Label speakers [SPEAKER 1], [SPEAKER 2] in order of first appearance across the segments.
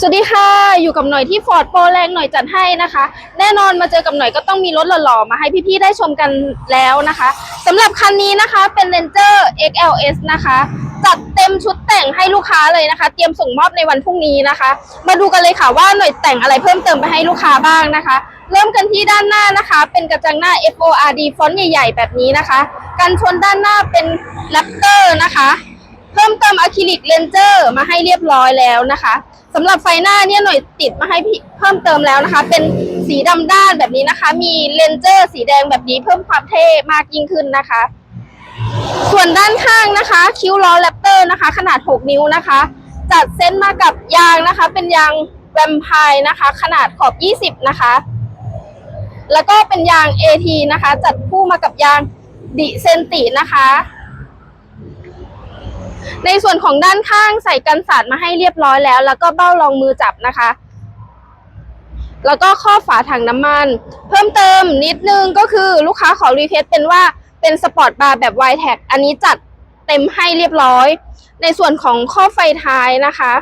[SPEAKER 1] สวัสดีค่ะอยู่กับหน่อยที่ฟอร์ดโปรแรงหน่อยจัดให้นะคะ แน่นอนมาเจอกับหน่อยก็ต้องมีรถหล่อๆมาให้พี่ๆได้ชมกันแล้วนะคะสำหรับคันนี้นะคะเป็น Ranger XLS นะคะ จัดเต็มชุดแต่งให้ลูกค้าเลยนะคะ เตรียมส่งมอบในวันพรุ่งนี้นะคะ มาดูกันเลยค่ะว่าหน่อยแต่งอะไรเพิ่มเติมไปให้ลูกค้าบ้างนะคะ เริ่มกันที่ด้านหน้านะคะ เป็นกระจังหน้า FORD ฟอนต์ใหญ่ๆแบบนี้นะคะ กันชนด้านหน้าเป็น Raptor นะคะ เพิ่มเติมอะคริลิกเลนเจอร์มาให้เรียบร้อยแล้วนะคะสำหรับไฟหน้าเนี่ยหน่วยติดมาให้เพิ่มเติมแล้วนะคะ เป็นสีดำด้านแบบนี้นะคะ มีเลนเจอร์สีแดงแบบนี้เพิ่มความเท่มากยิ่งขึ้นนะคะ ส่วนด้านข้างนะคะ คิ้วล้อแรปเตอร์นะคะ ขนาด 6 นิ้วนะคะ จัดเส้นมากับยางนะคะ เป็นยางแวมไพร์นะคะ ขนาดขอบ 20 นะคะ แล้วก็เป็นยาง AT นะคะ จัดคู่มากับยางดิเซนตินะคะ ในส่วนของด้านข้างใส่กันสาดมาให้เรียบร้อยแล้ว แล้วก็เบ้ารองมือจับนะคะ แล้วก็ข้อบฝาถังน้ำมัน เพิ่มเติมนิดนึงก็คือลูกค้าขอรีเควสเป็นว่าเป็นสปอร์ตบาร์แบบ y t แท็กอันนี้จัดเต็มให้เรียบร้อย ในส่วนของข้อไฟท้ายนะคะ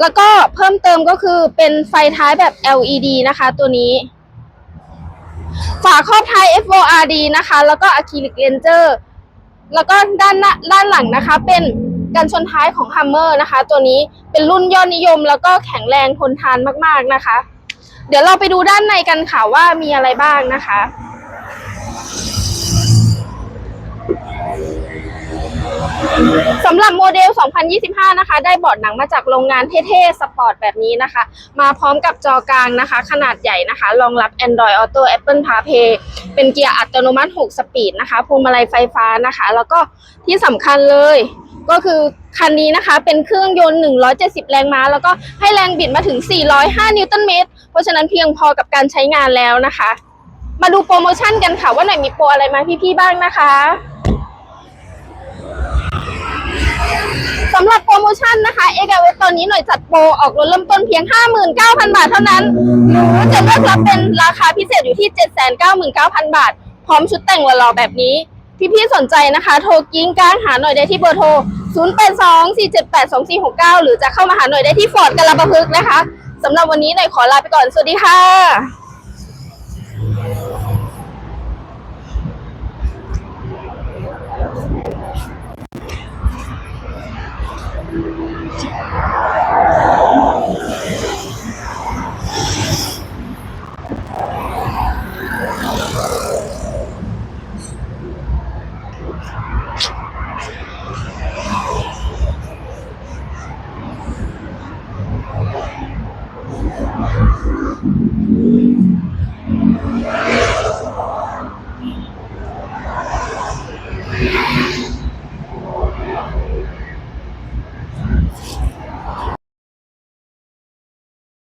[SPEAKER 1] แล้วก็เพิ่มเติมก็คือเป็นไฟท้ายแบบ LED นะคะ ตัวนี้ ฝาครอบท้าย FORD นะคะ แล้วก็อะคริลิกเลนเจอร์ แล้วก็ด้านหน้าด้านหลังนะคะ เป็นกันชนท้ายของแฮมเมอร์นะคะ ตัวนี้เป็นรุ่นยอดนิยม แล้วก็แข็งแรงทนทานมากๆนะคะ เดี๋ยวเราไปดูด้านในกันค่ะว่ามีอะไรบ้างนะคะ สำหรับโมเดล 2025 นะคะ ได้บอร์ดหนังมาจากโรงงานเท่ๆ สปอร์ตแบบนี้นะคะ มาพร้อมกับจอกลางนะคะ ขนาดใหญ่นะคะ รองรับ Android Auto Apple CarPlay เป็นเกียร์อัตโนมัติ 6 สปีดนะคะพวงมาลัยไฟฟ้านะคะ แล้วก็ที่สำคัญเลยก็คือคันนี้นะคะเป็นเครื่องยนต์ 170 แรงม้า แล้วก็ให้แรงบิดมาถึง 405 นิวตันเมตร เพราะฉะนั้นเพียงพอกับการใช้งานแล้วนะคะ มาดูโปรโมชั่นกันค่ะว่าหน่อยมีโปรอะไรมาพี่ๆบ้างนะคะ ชั่นนะคะเอกเวตอนนี้หน่อยจัดโปรออกรถเริ่มต้นเพียง 59,000 บาทเท่านั้น หรือจะเลือกรับเป็นราคาพิเศษอยู่ที่ 799,000 บาท พร้อมชุดแต่งหล่อแบบนี้ พี่ๆสนใจนะคะ โทรกิ้งกลางหาหน่อยได้ที่เบอร์โทร 0824782469 หรือจะเข้ามาหาหน่อยได้ที่ฟอร์ดกระบะพึกนะคะสำหรับวันนี้หน่อยขอลาไปก่อน สวัสดีค่ะ Yeah.